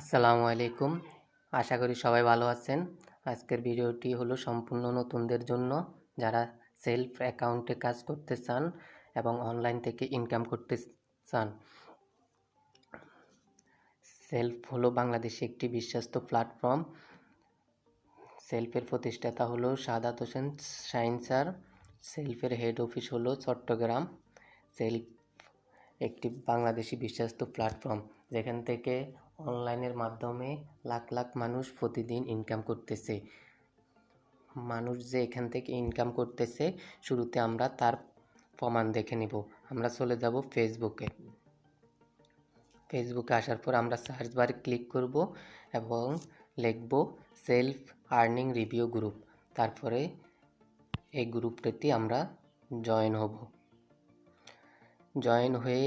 আসসালামু আলাইকুম। আশা করি সবাই ভালো আছেন। আজকের ভিডিওটি হলো সম্পূর্ণ নতুনদের জন্য। যারা সেলফ অ্যাকাউন্টে কাজ করতে চান এবং অনলাইন থেকে ইনকাম করতে চান। সেলফ হলো বাংলাদেশে একটি বিশ্বস্ত প্ল্যাটফর্ম। সেলফের প্রতিষ্ঠাতা হলো সাদাত হোসেন শাইন স্যার। সেলফের হেড অফিস হলো চট্টগ্রাম। সেলফ একটি বাংলাদেশি বিশ্বস্ত প্ল্যাটফর্ম। যেখান থেকে অনলাইনের মাধ্যমে লাখ লাখ মানুষ প্রতিদিন ইনকাম করতেছে। মানুষ যে এখান থেকে ইনকাম করতেছে, শুরুতে আমরা তার প্রমাণ দেখে নিব। আমরা চলে যাব ফেসবুকে ফেসবুকে আসার পর আমরা সার্চ বারে ক্লিক করব এবং লিখব সেলফ আর্নিং রিভিউ গ্রুপ তারপরে এই গ্রুপটাতে আমরা জয়েন হব। জয়েন হয়ে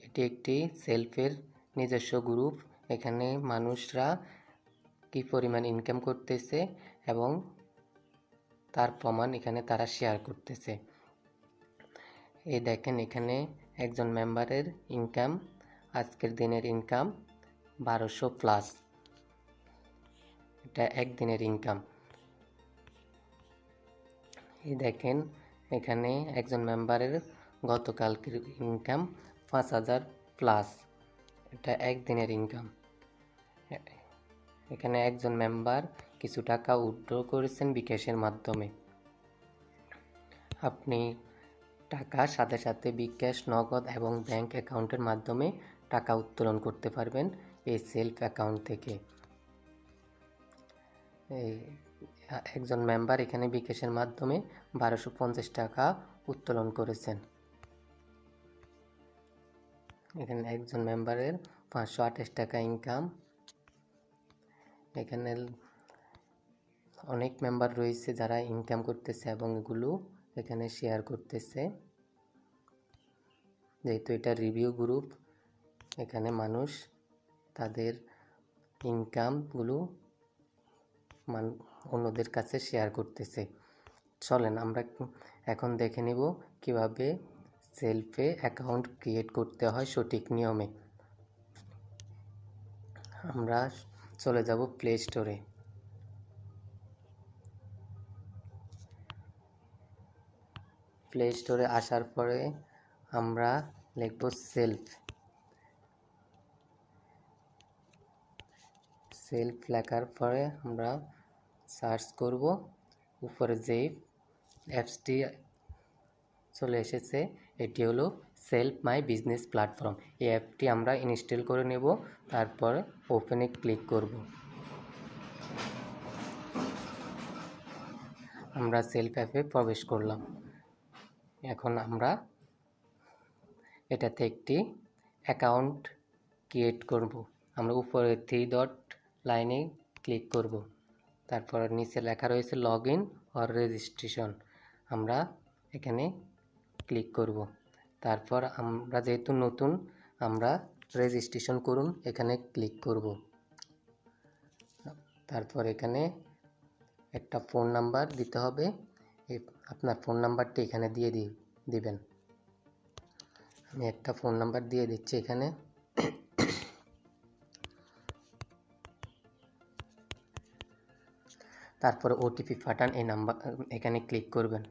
এটি একটি সেলফের নিজস্ব গ্রুপ এখানে মানুষরা কী পরিমাণ ইনকাম করতেছে এবং তার প্রমাণ এখানে তারা শেয়ার করতেছে। এই দেখেন এখানে একজন মেম্বারের ইনকাম আজকের দিনের ইনকাম বারোশো প্লাস এটা একদিনের ইনকাম এই দেখেন এখানে একজন মেম্বারের গতকালকের ইনকাম পাঁচ হাজার প্লাস এটা একদিনের ইনকাম এখানে একজন মেম্বার কিছু টাকা উইথড্র করেছেন বিকাশের মাধ্যমে। আপনি টাকা সাথে সাথে বিকাশ, নগদ এবং ব্যাংক অ্যাকাউন্টের মাধ্যমে টাকা উত্তোলন করতে পারবেন এই সেলফ অ্যাকাউন্ট থেকে। এই, একজন মেম্বার এখানে বিকাশের মাধ্যমে বারোশো পঞ্চাশ টাকা উত্তোলন করেছেন। এখানে একজন মেম্বারের পাঁচশো আঠাশ টাকা ইনকাম। এখানে অনেক মেম্বার রয়েছে যারা ইনকাম করতেছে এবং এগুলো এখানে শেয়ার করতেছে। যেহেতু এটা রিভিউ গ্রুপ, এখানে মানুষ তাদের ইনকামগুলো মান অন্যদের কাছে শেয়ার করতেছে। চলেন আমরা এখন দেখে নিব কীভাবে সেলফে অ্যাকাউন্ট ক্রিয়েট করতে হয় সঠিক নিয়মে। আমরা চলে যাব প্লে স্টোরে। প্লে স্টোরে আসার পরে আমরা লিখব সেলফ। সেলফ লেখার পরে আমরা সার্চ করব। উপরে যে অ্যাপসটি চলে এসেছে এটি হলো সেলফ মাই বিজনেস প্ল্যাটফর্ম এই অ্যাপটি আমরা ইনস্টল করে নেব, তারপর ওপেনে ক্লিক করব। আমরা সেলফ অ্যাপে প্রবেশ করলাম। এখন আমরা এটাতে একটি অ্যাকাউন্ট ক্রিয়েট করব। আমরা উপরে থ্রি ডট লাইনে ক্লিক করব। তারপর নিচে লেখা রয়েছে লগ ইন অর রেজিস্ট্রেশন আমরা এখানে ক্লিক করব। তারপর আমরা যেহেতু নতুন, আমরা রেজিস্ট্রেশন করুন, এখানে ক্লিক করব। তারপর এখানে একটা ফোন নাম্বার দিতে হবে। আপনার ফোন নাম্বারটি এখানে দিয়ে দিবেন। আমি একটা ফোন নাম্বার দিয়ে দিচ্ছি এখানে। তারপরে ওটিপি পাঠান, এই নাম্বার এখানে ক্লিক করবেন।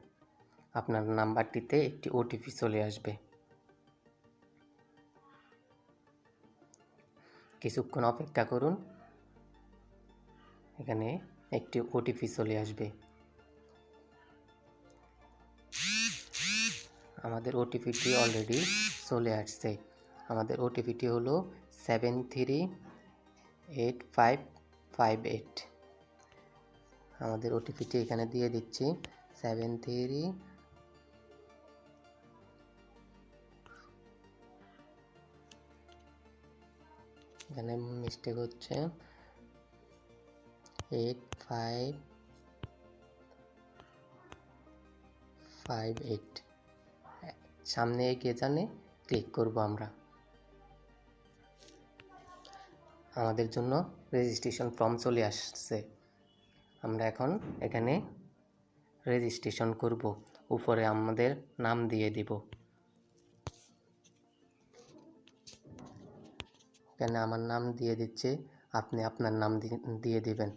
আপনার নাম্বারটিতে একটি ওটিপি চলে আসবে। কিছুক্ষণ অপেক্ষা করুন। এখানে একটি ওটিপি চলে আসবে। আমাদের ওটিপিটি অলরেডি চলে আসছে। আমাদের ওটিপিটি হলো seven three eight five five eight আমাদের ওটিপিটি এখানে দিয়ে দিচ্ছি। সেভেন থ্রি এখানে মিস্টেক হচ্ছে। এইট ফাইভ ফাইভ এইট সামনে এগিয়ে জানে ক্লিক করব আমরা। আমাদের জন্য রেজিস্ট্রেশন ফর্ম চলে আসছে। আমরা এখন এখানে রেজিস্ট্রেশন করব। উপরে আমাদের নাম দিয়ে দিব। এখানে আমার নাম দিয়ে দিচ্ছে? আপনি আপনার নাম দিয়ে দিবেন।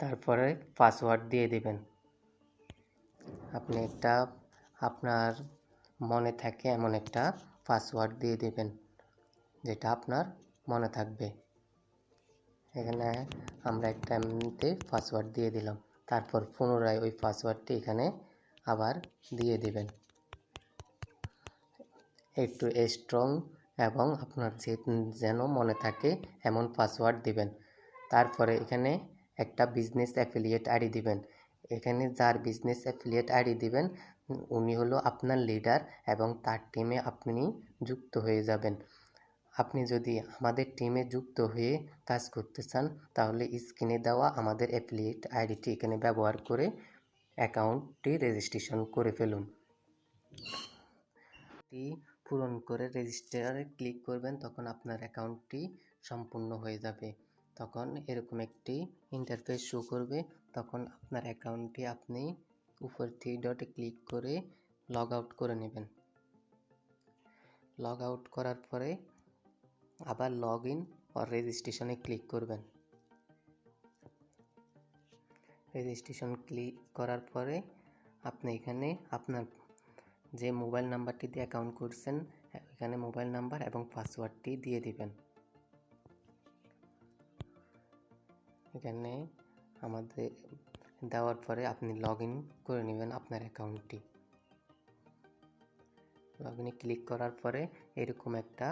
তারপরে পাসওয়ার্ড দিয়ে দিবেন। আপনি একটা আপনার মনে থাকে এমন একটা পাসওয়ার্ড দিয়ে দিবেন, যেটা আপনার মনে থাকবে। এখানে আমরা একটা এমনিতে পাসওয়ার্ড দিয়ে দিলাম। তারপর পুনরায় ওই পাসওয়ার্ডটি এখানে আবার দিয়ে দিবেন। একটু স্ট্রং এবং আপনার যেন মনে থাকে এমন পাসওয়ার্ড দিবেন। তারপরে এখানে একটা বিজনেস অ্যাফিলিয়েট আইডি দিবেন। এখানে যার বিজনেস অ্যাফিলিয়েট আইডি দিবেন, উনি হলো আপনার লিডার এবং তার টিমে আপনি যুক্ত হয়ে যাবেন। আপনি যদি আমাদের টিমে যুক্ত হয়ে কাজ করতে চান, তাহলে স্ক্রিনে দেওয়া আমাদের অ্যাফিলিয়েট আইডিটি এখানে ব্যবহার করে অ্যাকাউন্টটি রেজিস্ট্রেশন করে ফেলুন। পূরণ করে রেজিস্টারে ক্লিক করবেন, তখন আপনার অ্যাকাউন্টটি সম্পূর্ণ হয়ে যাবে। তখন এরকম একটি ইন্টারফেস শো করবে। তখন আপনার অ্যাকাউন্টটি আপনি উপর থ্রি ডটে ক্লিক করে লগ আউট করে নেবেন। লগ আউট করার পরে আবার লগ ইন আর রেজিস্ট্রেশনে ক্লিক করবেন। রেজিস্ট্রেশন ক্লিক করার পরে আপনি এখানে আপনার যে মোবাইল নাম্বারটি দিয়ে অ্যাকাউন্ট করছেন, এখানে মোবাইল নাম্বার এবং পাসওয়ার্ডটি দিয়ে দিবেন। এখানে আমাদের দেওয়ার পরে আপনি লগ ইন করে নেবেন আপনার অ্যাকাউন্টটি লগ ইনে ক্লিক করার পরে এরকম একটা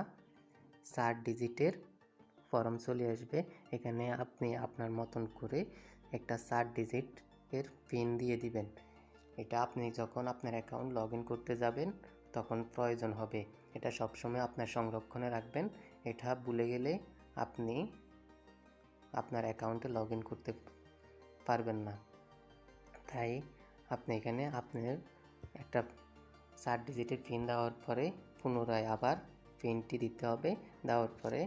চার ডিজিটের ফর্ম চলে আসবে। এখানে আপনি আপনার মতন করে একটা চার ডিজিট এর পিন দিয়ে দিবেন। এটা আপনি যখন আপনার অ্যাকাউন্ট লগ ইন করতে যাবেন, তখন প্রয়োজন হবে। এটা সবসময় আপনার সংরক্ষণে রাখবেন। এটা ভুলে গেলে আপনি আপনার অ্যাকাউন্টে লগ ইন করতে পারবেন না। তাই আপনি এখানে আপনার একটা চার ডিজিটের পিন দেওয়ার পরে পুনরায় আবার পিনটি দিতে হবে। দেওয়ার পরে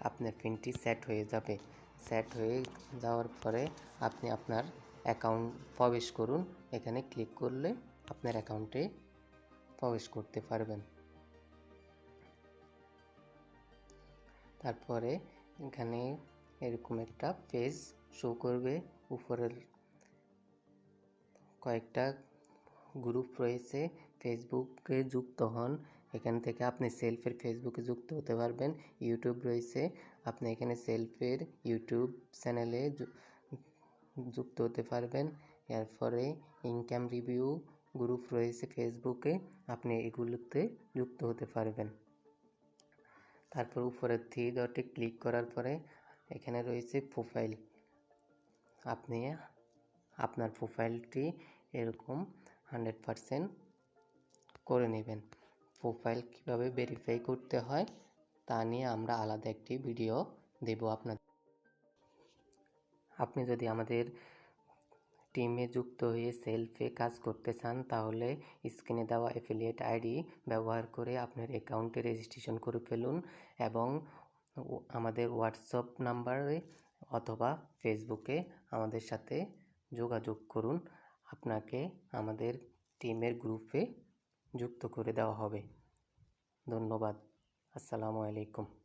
আপনার পিনটি সেট হয়ে যাবে। সেট হয়ে যাওয়ার পরে আপনি আপনার অ্যাকাউন্ট প্রবেশ করুন। এখানে ক্লিক করলে আপনার অ্যাকাউন্টে প্রবেশ করতে পারবেন। তারপরে এখানে এরকম একটা পেজ শো করবে। উপরের কয়েকটা গ্রুপ রয়েছে। ফেসবুকে যুক্ত হন। এখান থেকে আপনি সেলফের ফেসবুকে যুক্ত হতে পারবেন। ইউটিউব রয়েছে। আপনি এখানে সেলফের ইউটিউব চ্যানেলে যুক্ত হতে পারবেন। এরপরে ইনকাম রিভিউ গ্রুপ রয়েছে ফেসবুকে আপনি এগুলোতে যুক্ত হতে পারবেন। তারপর উপরে থ্রি ডটে ক্লিক করার পরে এখানে রয়েছে প্রোফাইল আপনি আপনার প্রোফাইলটি এরকম হান্ড্রেড পারসেন্ট করে নেবেন। প্রোফাইল কীভাবে ভেরিফাই করতে হয় তা নিয়ে আমরা আলাদা একটি ভিডিও দেব আপনার আপনি যদি আমাদের টিমে যুক্ত হয়ে সেলফে কাজ করতে চান, তাহলে স্ক্রিনে দেওয়া অ্যাফিলিয়েট আইডি ব্যবহার করে আপনার অ্যাকাউন্টে রেজিস্ট্রেশন করে ফেলুন এবং আমাদের হোয়াটসঅ্যাপ নাম্বারে অথবা ফেসবুকে আমাদের সাথে যোগাযোগ করুন। আপনাকে আমাদের টিমের গ্রুপে যুক্ত করে দেওয়া হবে। ধন্যবাদ। আসসালামু আলাইকুম।